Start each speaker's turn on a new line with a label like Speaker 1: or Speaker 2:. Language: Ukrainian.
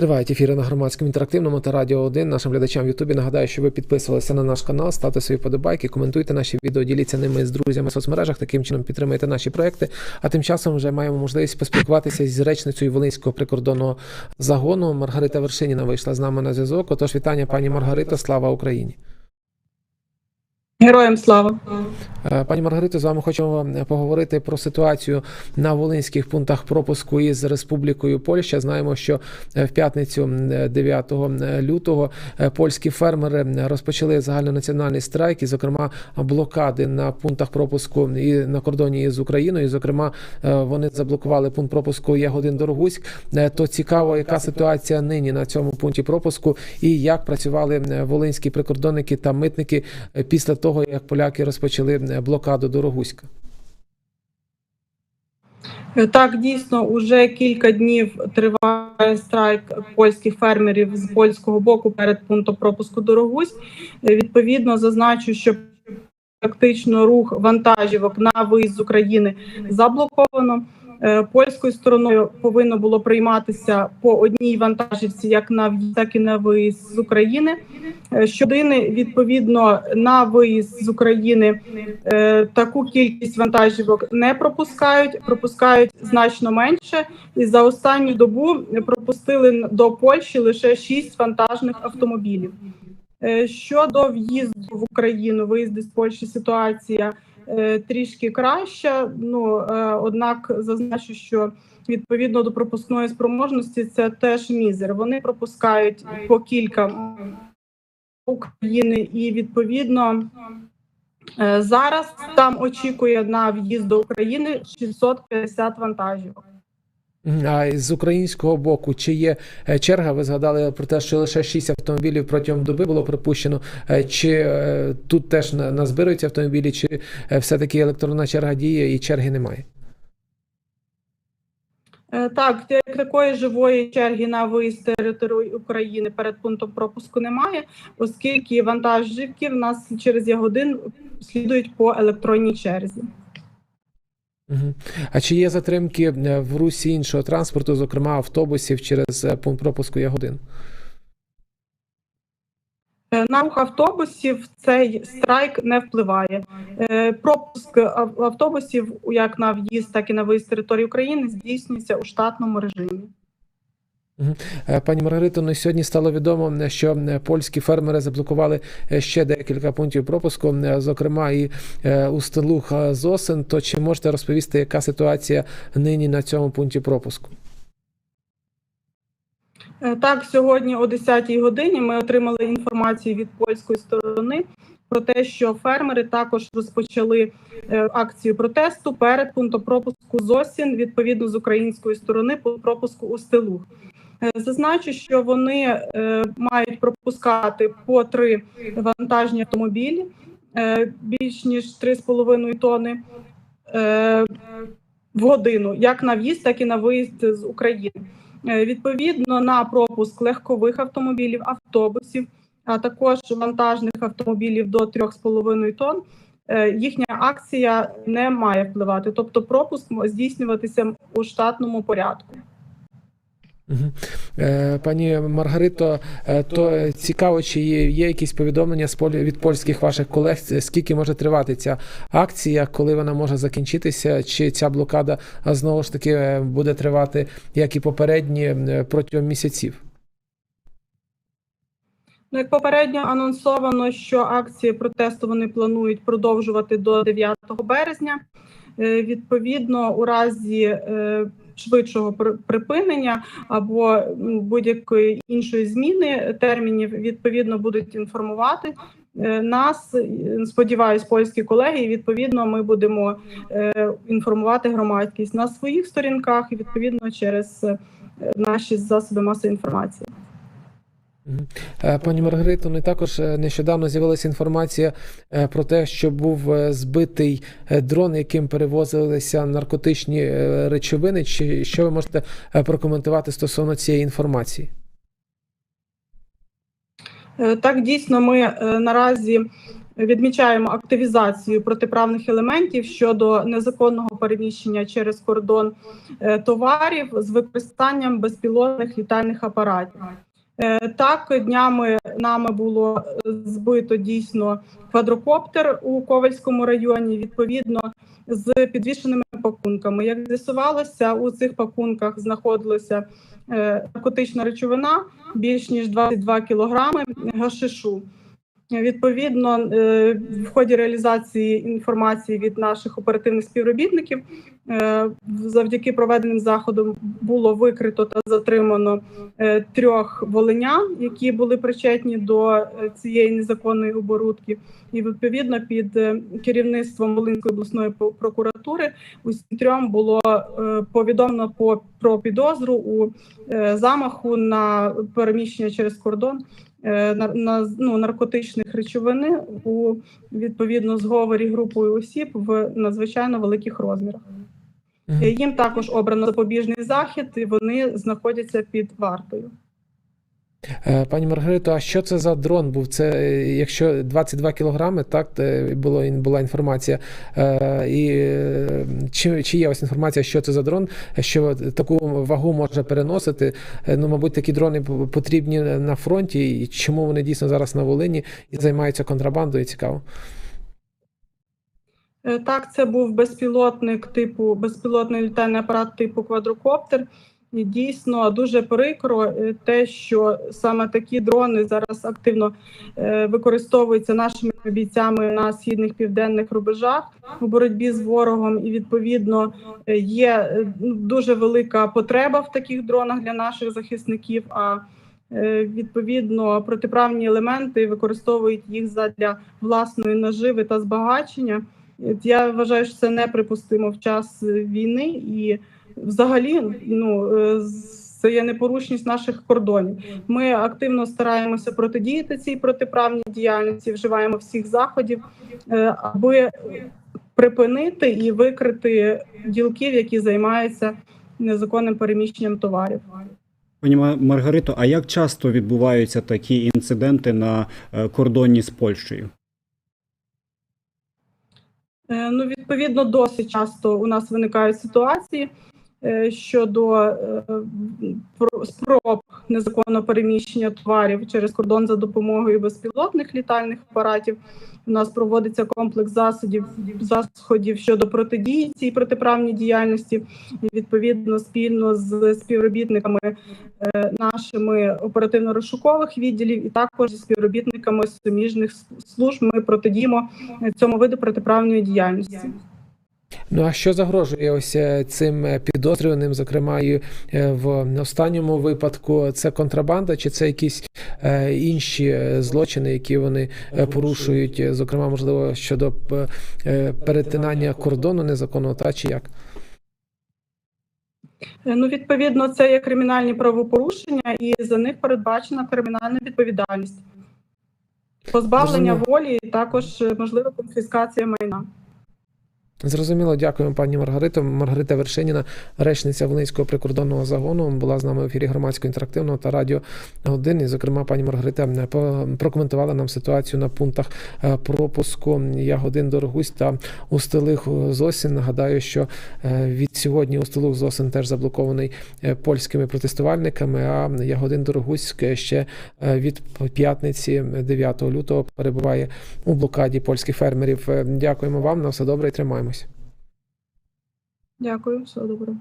Speaker 1: Тривають ефіри на громадському інтерактивному та радіо 1. Нашим глядачам в Ютубі нагадаю, що ви підписувалися на наш канал, ставте свої подобайки, коментуйте наші відео, діліться ними з друзями в соцмережах. Таким чином підтримуйте наші проекти. А тим часом вже маємо можливість поспілкуватися з речницею Волинського прикордонного загону. Маргарита Вершиніна вийшла з нами на зв'язок. Отож, вітання, пані Маргарита. Слава Україні.
Speaker 2: Героям слава.
Speaker 1: Е, Пані Маргарито, з вами хочемо поговорити про ситуацію на волинських пунктах пропуску із Республікою Польща. Знаємо, що е, в п'ятницю м, 9 лютого е, польські фермери розпочали загальнонаціональний страйк, і, зокрема, блокади на пунктах пропуску і на кордоні з Україною. Зокрема, вони заблокували пункт пропуску Ягодин Дорогуськ. То цікаво, яка ситуація нині на цьому пункті пропуску, і як працювали волинські прикордонники та митники після того, як поляки розпочали е, блокаду Дорогуська.
Speaker 2: Так, дійсно, уже кілька днів триває страйк польських фермерів з польського боку перед пунктом пропуску Дорогусь. Відповідно, зазначу, що практично рух вантажівок на виїзд з України заблоковано. Е, Польською стороною повинно було прийматися по одній вантажівці, як на в'їзд, так і на виїзд з України. Е, Щодини відповідно на виїзд з України е, таку кількість вантажівок не пропускають, пропускають значно менше. І за останню добу пропустили до Польщі лише 6 вантажних автомобілів. Щодо в'їзду в Україну, виїзди з Польщі, ситуація трішки краща. Ну е, однак зазначу, що відповідно до пропускної спроможності це теж мізер. Вони пропускають по кілька України, і відповідно е, зараз там очікує на в'їзд до України 650 вантажівок.
Speaker 1: А з українського боку, чи є е, черга? Ви згадали про те, що лише 6 автомобілів протягом доби було припущено. Е, Чи е, тут теж на- назбируються автомобілі, чи все-таки електронна черга діє і черги немає?
Speaker 2: Так, такої живої черги на виїзд території України перед пунктом пропуску немає, оскільки вантажівки в нас через Ягодин слідують по електронній черзі.
Speaker 1: А чи є затримки е, в русі іншого транспорту, зокрема автобусів через е, пункт пропуску Ягодин?
Speaker 2: Е, На рух автобусів цей страйк не впливає. Пропуск автобусів як на в'їзд, так і на виїзд території України здійснюється у штатному режимі.
Speaker 1: Е, Пані Маргарито, ну сьогодні стало відомо, е, що польські фермери заблокували е, ще декілька пунктів пропуску, зокрема і у Стелух Зосин. То чи можете розповісти, яка ситуація нині на цьому пункті пропуску?
Speaker 2: Так, сьогодні о 10-й годині ми отримали інформацію від польської сторони про те, що фермери також розпочали акцію протесту перед пунктом пропуску ЗОСІН, відповідно з української сторони по пропуску у Стелух. Зазначу, що вони е, мають пропускати по три вантажні автомобілі е, більш ніж 3,5 тони е, в годину, як на в'їзд, так і на виїзд з України. Відповідно на пропуск легкових автомобілів, автобусів, а також вантажних автомобілів до 3,5 тонн. Їхня акція не має впливати, тобто пропуск здійснюватися у штатному порядку.
Speaker 1: Е, Пані Маргарито, е, то цікаво, чи є, є якісь повідомлення від польських ваших колег, е, скільки може тривати ця акція, коли вона може закінчитися, чи ця блокада знову ж таки буде тривати, як і попередні, протягом місяців?
Speaker 2: Ну, як попередньо анонсовано, що акції протесту вони планують продовжувати до 9 березня. Відповідно, у разі швидшого при- припинення або будь-якої іншої зміни термінів, відповідно будуть інформувати е, нас. Сподіваюсь, польські колеги. І відповідно, ми будемо е, інформувати громадськість на своїх сторінках і відповідно через е, наші засоби масової інформації.
Speaker 1: Е, Пані Маргарито, ну і також е, нещодавно з'явилася інформація е, про те, що був збитий дрон, яким перевозилися наркотичні речовини. Чи що ви можете прокоментувати стосовно цієї інформації?
Speaker 2: Так, дійсно, ми наразі відмічаємо активізацію протиправних елементів щодо незаконного переміщення через кордон товарів з використанням безпілотних літальних апаратів. Е, Так, днями нами було збито дійсно квадрокоптер у Ковальському районі, відповідно з підвішеними пакунками. Як з'ясувалося, у цих пакунках знаходилася е, наркотична речовина більш ніж 22 кілограми гашишу. Відповідно, е, в ході реалізації інформації від наших оперативних співробітників е, завдяки проведеним заходам було викрито та затримано е, трьох волинян, які були причетні до цієї незаконної оборудки. І відповідно під керівництвом Волинської обласної прокуратури усім трьом було повідомлено по про підозру у замаху на переміщення через кордон ну, наркотичних речовини у відповідно зговорі групою осіб в надзвичайно великих розмірах. Е, Їм також обрано запобіжний захід, і вони знаходяться під вартою.
Speaker 1: Е, Пані Маргарито, а що це за дрон був? Це е, якщо 22 кілограми, так було була інформація. Е, І чи, чи є ось інформація, що це за дрон, що таку вагу може переносити? Ну, мабуть, такі дрони потрібні на фронті, і чому вони дійсно зараз на Волині і займаються контрабандою? Цікаво.
Speaker 2: Так, це був безпілотник типу безпілотний літальний апарат типу квадрокоптер. Дійсно дуже прикро е, те, що саме такі дрони зараз активно е, використовуються нашими бійцями на східних південних рубежах у боротьбі з ворогом. І відповідно е, є дуже велика потреба в таких дронах для наших захисників. А відповідно протиправні елементи використовують їх задля власної наживи та збагачення. Я вважаю, що це неприпустимо в час війни, і взагалі ну е, це є непорушність наших кордонів. Ми активно стараємося протидіяти цій протиправній діяльності, вживаємо всіх заходів, е, аби припинити і викрити ділків, які займаються незаконним переміщенням товарів.
Speaker 3: Пані Маргарито, а як часто відбуваються такі інциденти на е, кордоні з Польщею?
Speaker 2: Ну, відповідно, досить часто у нас виникають ситуації щодо е, про- спроб незаконного переміщення товарів через кордон за допомогою безпілотних літальних апаратів. У нас проводиться комплекс засобів заходів щодо протидії цій протиправній діяльності. І відповідно спільно з співробітниками е, нашими оперативно-розшукових відділів, і також зі співробітниками суміжних служб ми протидіємо цьому виду протиправної діяльності.
Speaker 1: Ну а що загрожує ось е, цим е, підозрюваним, зокрема і е, в останньому випадку, це контрабанда, чи це якісь інші злочини, які вони порушують, зокрема, можливо, щодо перетинання кордону незаконного, та чи як?
Speaker 2: Ну, відповідно, це є кримінальні правопорушення, і за них передбачена кримінальна відповідальність. Позбавлення волі і також можлива конфіскація майна.
Speaker 1: Зрозуміло, дякуємо, пані Маргарито. Маргарита Вершиніна, речниця Волинського прикордонного загону, була з нами в ефірі громадського інтерактивного та радіо 1. І, зокрема, пані Маргарита е, прокоментувала нам ситуацію на пунктах е, пропуску Ягодин Дорогусь та Устилих Зосін. Нагадаю, що е, від сьогодні Устилух Зосин теж заблокований е, польськими протестувальниками. А Ягодин Дорогуськ ще е, від п'ятниці 9 лютого перебуває у блокаді польських фермерів. Е, Дякуємо вам на все добре і тримаємось.
Speaker 2: Дякую, все доброго.